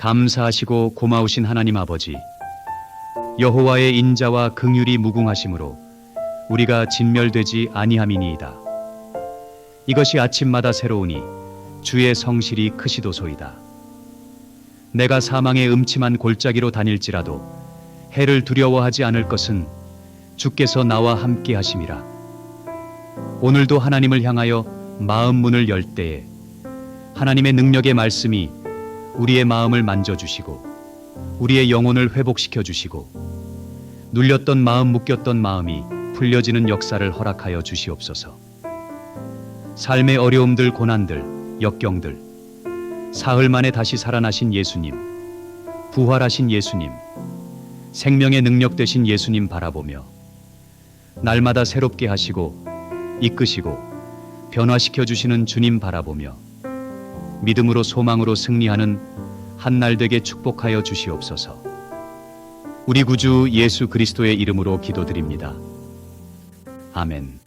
감사하시고 고마우신 하나님 아버지, 여호와의 인자와 긍휼이 무궁하심으로 우리가 진멸되지 아니함이니이다. 이것이 아침마다 새로우니 주의 성실이 크시도소이다. 내가 사망의 음침한 골짜기로 다닐지라도 해를 두려워하지 않을 것은 주께서 나와 함께 하심이라. 오늘도 하나님을 향하여 마음 문을 열 때에 하나님의 능력의 말씀이 우리의 마음을 만져주시고 우리의 영혼을 회복시켜 주시고 눌렸던 마음 묶였던 마음이 풀려지는 역사를 허락하여 주시옵소서. 삶의 어려움들 고난들 역경들 사흘 만에 다시 살아나신 예수님 부활하신 예수님 생명의 능력 되신 예수님 바라보며 날마다 새롭게 하시고 이끄시고 변화시켜 주시는 주님 바라보며 믿음으로 소망으로 승리하는 한날 되게 축복하여 주시옵소서. 우리 구주 예수 그리스도의 이름으로 기도드립니다. 아멘.